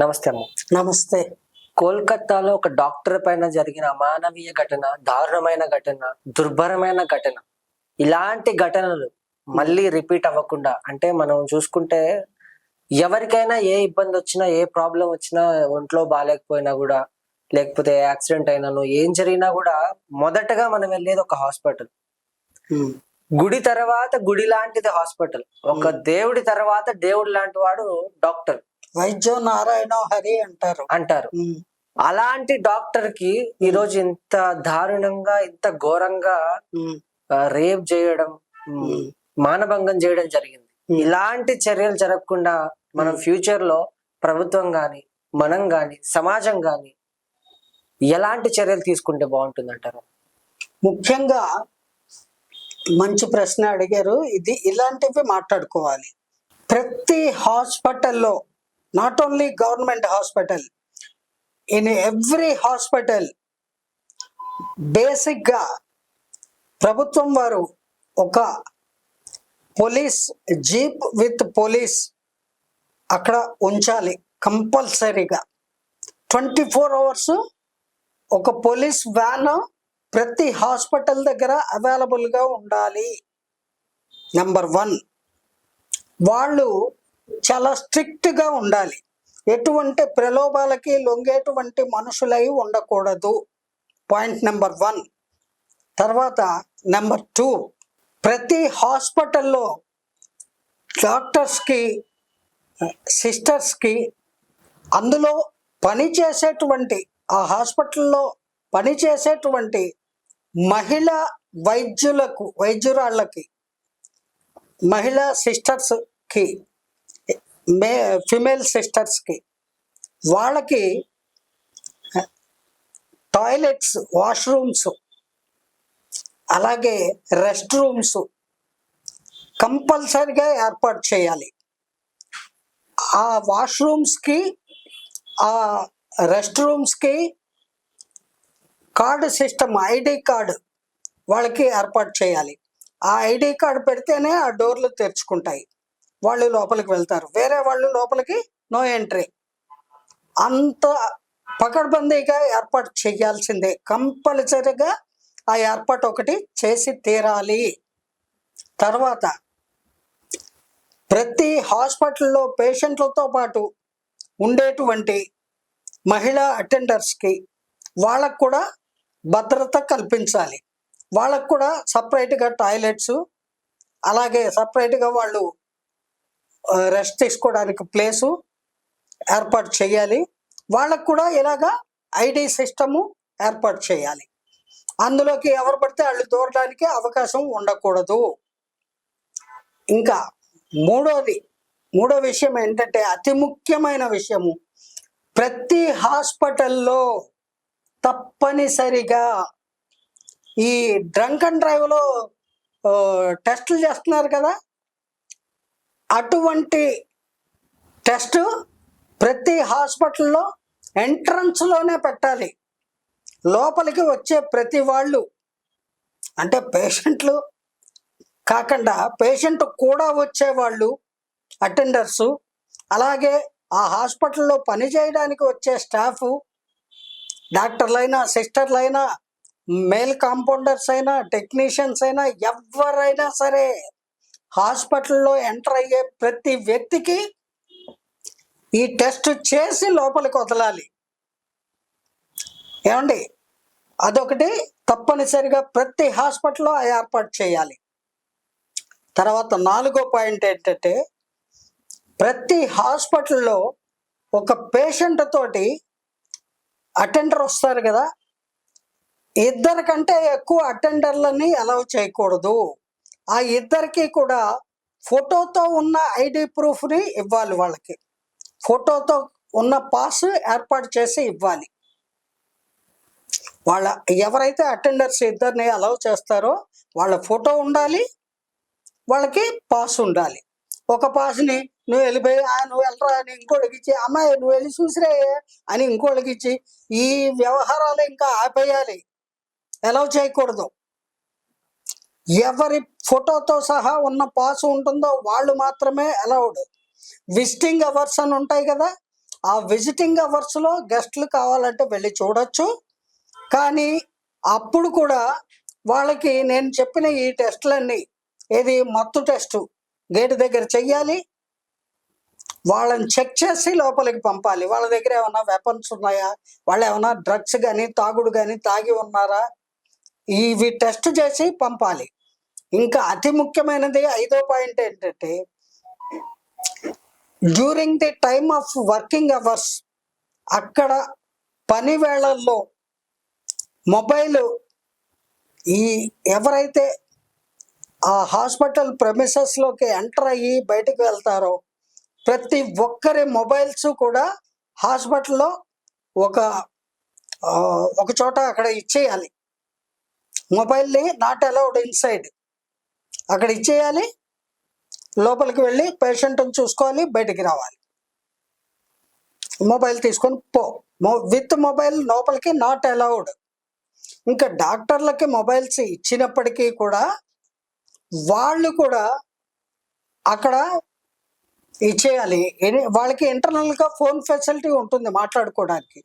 నమస్తే అమ్మ. నమస్తే. కోల్కతాలో ఒక డాక్టర్ పైన జరిగిన అమానవీయ ఘటన దారుణమైన ఘటన దుర్భరమైన ఘటన. ఇలాంటి ఘటనలు మళ్ళీ రిపీట్ అవ్వకుండా అంటే మనం చూసుకుంటే ఎవరికైనా ఏ ఇబ్బంది వచ్చినా ఏ ప్రాబ్లం వచ్చినా ఒంట్లో బాగాలేకపోయినా కూడా లేకపోతే యాక్సిడెంట్ అయినాను ఏం జరిగినా కూడా మొదటగా మనం వెళ్ళేది ఒక హాస్పిటల్. గుడి తర్వాత గుడి లాంటిది హాస్పిటల్. ఒక దేవుడి తర్వాత దేవుడి లాంటి వాడు డాక్టర్. వైద్యో నారాయణ హరి అంటారు. అంటారు. అలాంటి డాక్టర్కి ఈ రోజు ఇంత దారుణంగా ఇంత ఘోరంగా రేప్ చేయడం మానభంగం చేయడం జరిగింది. ఇలాంటి చర్యలు జరగకుండా మనం ఫ్యూచర్లో ప్రభుత్వం గాని మనం గాని సమాజం గాని ఎలాంటి చర్యలు తీసుకుంటే బాగుంటుంది అంటారు ముఖ్యంగా మంచి ప్రశ్న అడిగారు. ఇది ఇలాంటివి మాట్లాడుకోవాలి. ప్రతి హాస్పిటల్లో not only government hospital in every hospital బేసిక్గా ప్రభుత్వం వారు ఒక పోలీస్ జీప్ విత్ పోలీస్ అక్కడ ఉంచాలి కంపల్సరీగా. ట్వంటీ ఫోర్ అవర్స్ ఒక పోలీస్ వ్యాన్ ప్రతి హాస్పిటల్ దగ్గర అవైలబుల్గా ఉండాలి. నెంబర్ వన్ వాళ్ళు చాలా స్ట్రిక్ట్గా ఉండాలి. ఎటువంటి ప్రలోభాలకి లొంగేటువంటి మనుషులై ఉండకూడదు. పాయింట్ నెంబర్ వన్ తర్వాత నెంబర్ టూ ప్రతి హాస్పిటల్లో డాక్టర్స్కి సిస్టర్స్కి అందులో పనిచేసేటువంటి ఆ హాస్పిటల్లో పనిచేసేటువంటి మహిళా వైద్యులకు వైద్యురాళ్ళకి మహిళా సిస్టర్స్కి మే ఫిమేల్ సిస్టర్స్కి వాళ్ళకి టాయిలెట్స్ వాష్రూమ్స్ అలాగే రెస్ట్ రూమ్స్ కంపల్సరిగా ఏర్పాటు చేయాలి. ఆ వాష్రూమ్స్కి ఆ రెస్ట్ రూమ్స్కి కార్డు సిస్టమ్ ఐడి కార్డు వాళ్ళకి ఏర్పాటు చేయాలి. ఆ ఐడి కార్డు పెడితేనే ఆ డోర్లు తెరుచుకుంటాయి. వాళ్ళు లోపలికి వెళ్తారు. వేరే వాళ్ళు లోపలికి నో ఎంట్రీ అంత పకడ్బందీగా ఏర్పాటు చేయాల్సిందే. కంపల్సరీగా ఆ ఏర్పాటు ఒకటి చేసి తీరాలి. తర్వాత ప్రతి హాస్పిటల్లో పేషెంట్లతో పాటు ఉండేటువంటి మహిళా అటెండర్స్కి వాళ్ళకు కూడా భద్రత కల్పించాలి. వాళ్ళకు కూడా సపరేట్గా టాయిలెట్స్ అలాగే సపరేట్గా వాళ్ళు రెస్ట్ తీసుకోవడానికి ప్లేసు ఏర్పాటు చేయాలి. వాళ్ళకు కూడా ఇలాగా ఐడి సిస్టము ఏర్పాటు చేయాలి. అందులోకి ఎవరు పడితే వాళ్ళు దూరడానికి అవకాశం ఉండకూడదు. ఇంకా మూడోది మూడో విషయం ఏంటంటే అతి ముఖ్యమైన విషయము. ప్రతి హాస్పిటల్లో తప్పనిసరిగా ఈ డ్రంక్ అండ్ డ్రైవ్లో టెస్టులు చేస్తున్నారు కదా. అటువంటి టెస్ట్ ప్రతి హాస్పిటల్లో ఎంట్రన్స్లోనే పెట్టాలి. లోపలికి వచ్చే ప్రతి వాళ్ళు అంటే పేషెంట్లు కాకుండా పేషెంట్ కూడా వచ్చేవాళ్ళు అటెండర్సు అలాగే ఆ హాస్పిటల్లో పనిచేయడానికి వచ్చే స్టాఫ్ డాక్టర్లైనా సిస్టర్లైనా మేల్ కాంపౌండర్స్ అయినా టెక్నీషియన్స్ అయినా ఎవరైనా సరే హాస్పిటల్లో ఎంటర్ అయ్యే ప్రతి వ్యక్తికి ఈ టెస్ట్ చేసి లోపలికి వదలాలి. ఏమండి? అదొకటి. తప్పనిసరిగా ప్రతి హాస్పిటల్లో ఏర్పాటు చేయాలి. తర్వాత నాలుగో పాయింట్ ఏంటంటే ప్రతి హాస్పిటల్లో ఒక పేషెంట్ తోటి అటెండర్ వస్తారు కదా. ఇద్దరికంటే ఎక్కువ అటెండర్లని అలౌ చేయకూడదు. ఆ ఇద్దరికి కూడా ఫోటోతో ఉన్న ఐడి ప్రూఫ్ని ఇవ్వాలి వాళ్ళకి. ఫోటోతో ఉన్న పాస్ ఏర్పాటు చేసి ఇవ్వాలి. వాళ్ళ ఎవరైతే అటెండర్స్ ఇద్దరిని అలౌ చేస్తారో వాళ్ళ ఫోటో ఉండాలి వాళ్ళకి పాస్ ఉండాలి. ఒక పాస్ని నువ్వు వెళ్ళిపోయి నువ్వు వెళ్ళరా అని ఇంకోళ్ళకి ఇచ్చి అమ్మాయి నువ్వు వెళ్ళి చూసిరే అని ఇంకోళ్ళకి ఇచ్చి ఈ వ్యవహారాలు ఇంకా ఆపేయాలి. అలౌ చేయకూడదు. ఎవరి ఫోటోతో సహా ఉన్న పాస్ ఉంటుందో వాళ్ళు మాత్రమే అలౌడ్ విజిటింగ్ అవర్స్ అని ఉంటాయి కదా ఆ విజిటింగ్ అవర్స్లో గెస్ట్లు కావాలంటే వెళ్ళి చూడొచ్చు. కానీ అప్పుడు కూడా వాళ్ళకి నేను చెప్పిన ఈ టెస్టులన్నీ ఏది మత్తు టెస్ట్ గేటు దగ్గర చెయ్యాలి వాళ్ళని చెక్ చేసి లోపలికి పంపాలి. వాళ్ళ దగ్గర ఏమైనా వెపన్స్ ఉన్నాయా? వాళ్ళు ఏమైనా డ్రగ్స్ కానీ తాగుడు కానీ తాగి ఉన్నారా? ఇవి టెస్ట్ చేసి పంపాలి. ఇంకా అతి ముఖ్యమైనది ఐదో పాయింట్ ఏంటంటే during the time of working hours అక్కడ పని వేళల్లో మొబైల్ ఈ ఎవరైతే ఆ హాస్పిటల్లోకి ఎంటర్ అయ్యి బయటకు వెళ్తారో ప్రతి ఒక్కరి మొబైల్స్ కూడా హాస్పిటల్లో ఒక ఒక చోట అక్కడ ఇచ్చేయాలి. మొబైల్ని నాట్ అలౌడ్ ఇన్సైడ్ అక్కడ ఇచ్చేయాలి. లోపలికి వెళ్ళి పేషెంట్ని చూసుకోవాలి బయటికి రావాలి. మొబైల్ తీసుకొని పో. విత్ మొబైల్ లోపలికి నాట్ అలౌడ్. ఇంకా డాక్టర్లకి మొబైల్స్ ఇచ్చినప్పటికీ కూడా వాళ్ళు కూడా అక్కడ ఇచ్చేయాలి. వాళ్ళకి ఇంటర్నల్గా ఫోన్ ఫెసిలిటీ ఉంటుంది మాట్లాడుకోవడానికి.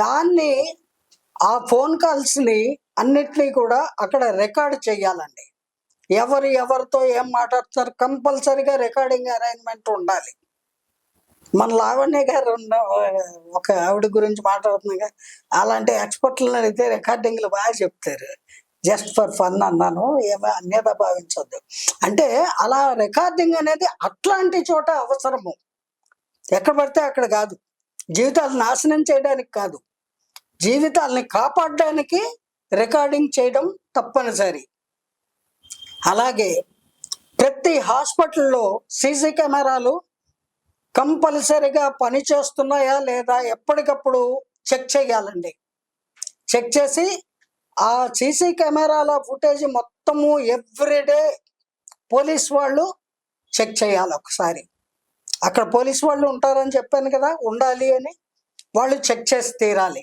దాన్ని ఆ ఫోన్ కాల్స్ని అన్నిటినీ కూడా అక్కడ రికార్డ్ చేయాలండి. ఎవరు ఎవరితో ఏం మాట్లాడతారు? కంపల్సరిగా రికార్డింగ్ అరేంజ్మెంట్ ఉండాలి. మన లావణ్య గారు ఉన్న ఒక ఆవిడ గురించి మాట్లాడుతున్నాగా. అలాంటి ఎక్స్పర్ట్లను అడిగితే రికార్డింగ్లు బాగా చెప్తారు. జస్ట్ ఫర్ ఫన్ అన్నాను ఏమో అన్యత భావించొద్దు. అంటే అలా రికార్డింగ్ అనేది అట్లాంటి చోట అవసరము. ఎక్కడ పడితే అక్కడ కాదు. జీవితాలు నాశనం చేయడానికి కాదు. జీవితాలని కాపాడడానికి రికార్డింగ్ చేయడం తప్పనిసరి. అలాగే ప్రతి హాస్పిటల్లో సీసీ కెమెరాలు కంపల్సరిగా పనిచేస్తున్నాయా లేదా ఎప్పటికప్పుడు చెక్ చేయాలండి. చెక్ చేసి ఆ సీసీ కెమెరాల ఫుటేజ్ మొత్తము ఎవ్రీడే పోలీస్ వాళ్ళు చెక్ చేయాలి ఒకసారి. అక్కడ పోలీస్ వాళ్ళు ఉంటారని చెప్పాను కదా ఉండాలి అని వాళ్ళు చెక్ చేసి తీరాలి.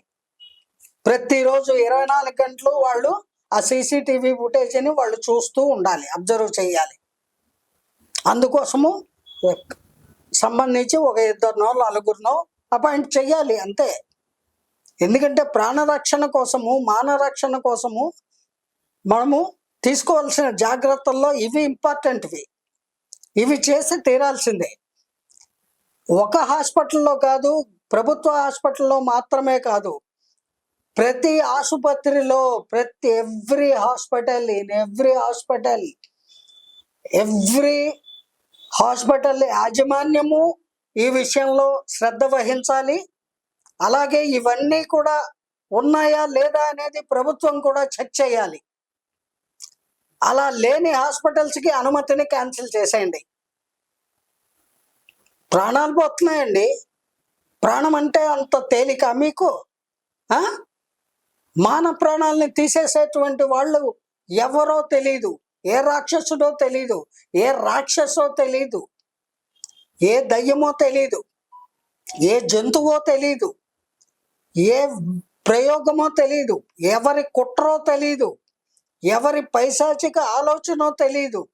ప్రతిరోజు ఇరవై నాలుగు గంటలు వాళ్ళు ఆ సీసీటీవీ ఫుటేజ్ని వాళ్ళు చూస్తూ ఉండాలి అబ్జర్వ్ చేయాలి. అందుకోసము సంబంధించి ఒక ఇద్దరినో నలుగురినో అపాయింట్ చేయాలి అంతే. ఎందుకంటే ప్రాణరక్షణ కోసము మానరక్షణ కోసము మనము తీసుకోవాల్సిన జాగ్రత్తల్లో ఇవి ఇంపార్టెంట్వి. ఇవి చేసి తీరాల్సిందే. ఒక హాస్పిటల్లో కాదు ప్రభుత్వ హాస్పిటల్లో మాత్రమే కాదు ప్రతి ఆసుపత్రిలో ప్రతి every hospital in every hospital every hospital యాజమాన్యము ఈ విషయంలో శ్రద్ధ వహించాలి. అలాగే ఇవన్నీ కూడా ఉన్నాయా లేదా అనేది ప్రభుత్వం కూడా చెక్ చేయాలి. అలా లేని హాస్పిటల్స్కి అనుమతిని క్యాన్సిల్ చేసేయండి. ప్రాణాలు పోతున్నాయండి. ప్రాణం అంటే అంత తేలిక మీకు? ఆ? మాన ప్రాణాలని తీసేసేటువంటి వాళ్ళు ఎవరో తెలీదు. ఏ రాక్షసుడో తెలీదు. ఏ రాక్షసో తెలీదు. ఏ దయ్యమో తెలీదు. ఏ జంతువో తెలీదు. ఏ ప్రయోగమో తెలీదు. ఎవరి కుట్రో తెలీదు. ఎవరి పైశాచిక ఆలోచనో తెలీదు.